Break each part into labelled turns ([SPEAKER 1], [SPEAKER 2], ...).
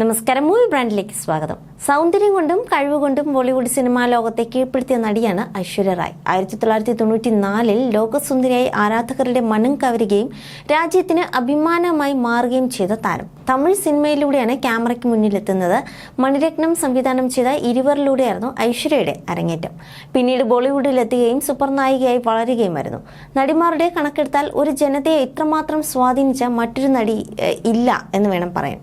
[SPEAKER 1] നമസ്കാരം. മൂവി ബ്രാൻഡിലേക്ക് സ്വാഗതം. സൗന്ദര്യം കൊണ്ടും കഴിവുകൊണ്ടും ബോളിവുഡ് സിനിമാ ലോകത്തെ കീഴ്പ്പെടുത്തിയ നടിയാണ് ഐശ്വര്യ റായ്. ആയിരത്തി തൊള്ളായിരത്തി തൊണ്ണൂറ്റി നാലിൽ ലോകസുന്ദരിയായി ആരാധകരുടെ മനം കവരുകയും രാജ്യത്തിന് അഭിമാനമായി മാറുകയും ചെയ്ത താരം. തമിഴ് സിനിമയിലൂടെയാണ് ക്യാമറയ്ക്ക് മുന്നിലെത്തുന്നത്. മണിരത്നം സംവിധാനം ചെയ്ത ഇരുവരിലൂടെയായിരുന്നു ഐശ്വര്യയുടെ അരങ്ങേറ്റം. പിന്നീട് ബോളിവുഡിലെത്തുകയും സൂപ്പർ നായികയായി വളരുകയുമായിരുന്നു. നടിമാരുടെ കണക്കെടുത്താൽ ഒരു ജനതയെ ഇത്രമാത്രം സ്വാധീനിച്ച മറ്റൊരു നടി ഇല്ല എന്ന് വേണം പറയാൻ.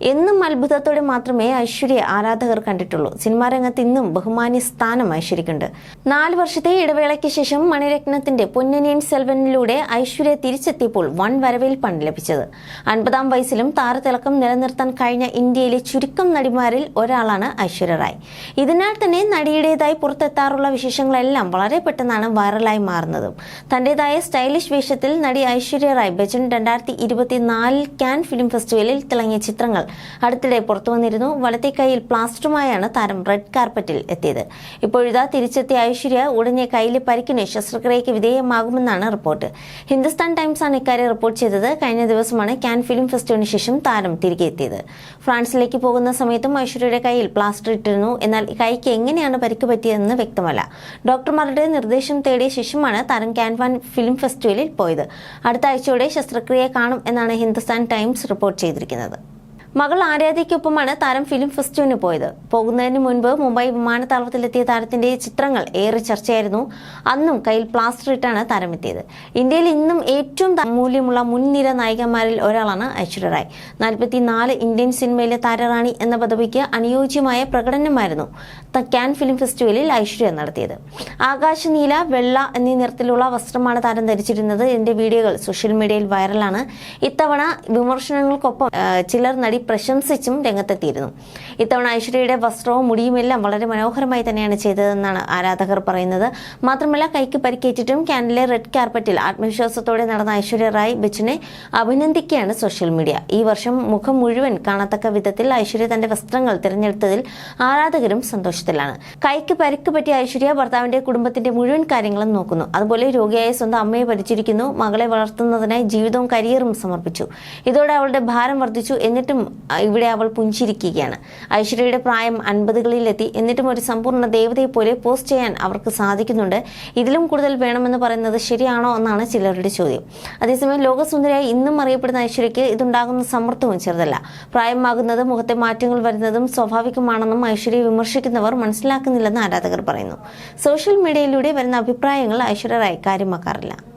[SPEAKER 1] എന്നും അത്ഭുതത്തോടെ മാത്രമേ ഐശ്വര്യ ആരാധകർ കണ്ടിട്ടുള്ളൂ. സിനിമാ രംഗത്ത് ഇന്നും ബഹുമാന്യ സ്ഥാനം ഐശ്വര്യക്കുണ്ട്. നാല് വർഷത്തെ ഇടവേളയ്ക്ക് ശേഷം മണിരത്നത്തിന്റെ പൊന്നനിയൻ സെൽവനിലൂടെ ഐശ്വര്യ തിരിച്ചെത്തിയപ്പോൾ വൺ വരവേൽപ്പാണ് ലഭിച്ചത്. അൻപതാം വയസ്സിലും താരതിളക്കം നിലനിർത്താൻ കഴിഞ്ഞ ഇന്ത്യയിലെ ചുരുക്കം നടിമാരിൽ ഒരാളാണ് ഐശ്വര്യ റായ്. ഇതിനാൽ തന്നെ നടിയുടേതായി പുറത്തെത്താറുള്ള വിശേഷങ്ങളെല്ലാം വളരെ പെട്ടെന്നാണ് വൈറലായി മാറുന്നതും. തന്റേതായ സ്റ്റൈലിഷ് വേഷത്തിൽ നടി ഐശ്വര്യ റായ് ബച്ചൻ രണ്ടായിരത്തി ഇരുപത്തിനാലിൽ ക്യാൻ ഫിലിം ഫെസ്റ്റിവലിൽ തിളങ്ങിയ ചിത്രങ്ങൾ അടുത്തിടെ പുറത്തു വന്നിരുന്നു. വലത്തെ കൈയിൽ പ്ലാസ്റ്ററുമായാണ് താരം റെഡ് കാർപ്പറ്റിൽ എത്തിയത്. ഇപ്പോഴിതാ തിരിച്ചെത്തിയ ഐശ്വര്യ ഉടനെ കയ്യിലെ പരിക്കിന് ശസ്ത്രക്രിയയ്ക്ക് വിധേയമാകുമെന്നാണ് റിപ്പോർട്ട്. ഹിന്ദുസ്ഥാൻ ടൈംസ് ആണ് ഇക്കാര്യം റിപ്പോർട്ട് ചെയ്തത്. കഴിഞ്ഞ ദിവസമാണ് ക്യാൻ ഫിലിം ഫെസ്റ്റിവലിന് ശേഷം താരം തിരികെ എത്തിയത്. ഫ്രാൻസിലേക്ക് പോകുന്ന സമയത്തും ഐശ്വര്യയുടെ കയ്യിൽ പ്ലാസ്റ്റർ ഇട്ടിരുന്നു. എന്നാൽ കൈക്ക് എങ്ങനെയാണ് പരിക്ക് പറ്റിയതെന്ന് വ്യക്തമല്ല. ഡോക്ടർമാരുടെ നിർദ്ദേശം തേടിയ ശേഷമാണ് താരം ക്യാൻവാൻ ഫിലിം ഫെസ്റ്റിവലിൽ പോയത്. അടുത്ത ആഴ്ചയോടെ ശസ്ത്രക്രിയ കാണും എന്നാണ് ഹിന്ദുസ്ഥാൻ ടൈംസ് റിപ്പോർട്ട് ചെയ്തിരിക്കുന്നത്. മകൾ ആരാധ്യയ്ക്കൊപ്പമാണ് താരം ഫിലിം ഫെസ്റ്റിവലിന് പോയത്. പോകുന്നതിന് മുൻപ് മുംബൈ വിമാനത്താവളത്തിലെത്തിയ താരത്തിന്റെ ചിത്രങ്ങൾ ഏറെ ചർച്ചയായിരുന്നു. അന്നും കയ്യിൽ പ്ലാസ്റ്റർ ഇട്ടാണ് താരം എത്തിയത് ഇന്ത്യയിൽ ഇന്നും ഏറ്റവും മൂല്യമുള്ള മുൻനിര നായികമാരിൽ ഒരാളാണ് ഐശ്വര്യ റായ്. നാൽപ്പത്തിനാല് ഇന്ത്യൻ സിനിമയിലെ താരറാണി എന്ന പദവിക്ക് അനുയോജ്യമായ പ്രകടനമായിരുന്നു ക്യാൻ ഫിലിം ഫെസ്റ്റിവലിൽ ഐശ്വര്യ നടത്തിയത്. ആകാശനീല വെള്ള എന്നീ നിറത്തിലുള്ള വസ്ത്രമാണ് താരം ധരിച്ചിരുന്നത്. ഇതിന്റെ വീഡിയോകൾ സോഷ്യൽ മീഡിയയിൽ വൈറലാണ്. ഇത്തവണ വിമർശനങ്ങൾക്കൊപ്പം ചിലർ നടി പ്രശംസിച്ചും രംഗത്തെത്തിയിരുന്നു. ഇത്തവണ ഐശ്വര്യയുടെ വസ്ത്രവും മുടിയുമെല്ലാം വളരെ മനോഹരമായി തന്നെയാണ് ചെയ്തതെന്നാണ് ആരാധകർ പറയുന്നത്. മാത്രമല്ല കൈക്ക് പരിക്കേറ്റിട്ടും കാനലിലെ റെഡ് കാർപ്പറ്റിൽ ആത്മവിശ്വാസത്തോടെ നടന്ന ഐശ്വര്യ റായ് ബച്ചനെ അഭിനന്ദിക്കുകയാണ് സോഷ്യൽ മീഡിയ. ഈ വർഷം മുഖം മുഴുവൻ കാണത്തക്ക വിധത്തിൽ ഐശ്വര്യ തന്റെ വസ്ത്രങ്ങൾ തിരഞ്ഞെടുത്തതിൽ ആരാധകരും സന്തോഷത്തിലാണ്. കൈക്ക് പരിക്ക് പറ്റിയ ഐശ്വര്യ ഭർത്താവിന്റെ കുടുംബത്തിന്റെ മുഴുവൻ കാര്യങ്ങളും നോക്കുന്നു. അതുപോലെ രോഗിയായ സ്വന്തം അമ്മയെ പരിചരിക്കുന്നു മകളെ വളർത്തുന്നതിനായി ജീവിതവും കരിയറും സമർപ്പിച്ചു. ഇതോടെ അവളുടെ ഭാരം വർദ്ധിച്ചു. എന്നിട്ടും ഇവിടെ അവൾ പുഞ്ചിരിക്കുകയാണ്. ഐശ്വര്യയുടെ പ്രായം അൻപതുകളിലെത്തി. എന്നിട്ടും ഒരു സമ്പൂർണ ദേവതയെ പോലെ പോസ്റ്റ് ചെയ്യാൻ അവർക്ക് സാധിക്കുന്നുണ്ട്. ഇതിലും കൂടുതൽ വേണമെന്ന് പറയുന്നത് ശരിയാണോ എന്നാണ് ചിലരുടെ ചോദ്യം. അതേസമയം ലോകസുന്ദരിയായി ഇന്നും അറിയപ്പെടുന്ന ഐശ്വര്യയ്ക്ക് ഇതുണ്ടാകുന്ന സമ്മർദ്ദവും ചെറുതല്ല. പ്രായമാകുന്നത് മുഖത്തെ മാറ്റങ്ങൾ വരുന്നതും സ്വാഭാവികമാണെന്നും ഐശ്വര്യ വിമർശിക്കുന്നവർ മനസ്സിലാക്കുന്നില്ലെന്ന് ആരാധകർ പറയുന്നു. സോഷ്യൽ മീഡിയയിലൂടെ വരുന്ന അഭിപ്രായങ്ങൾ ഐശ്വര്യ റായ് കാര്യമാക്കാറില്ല.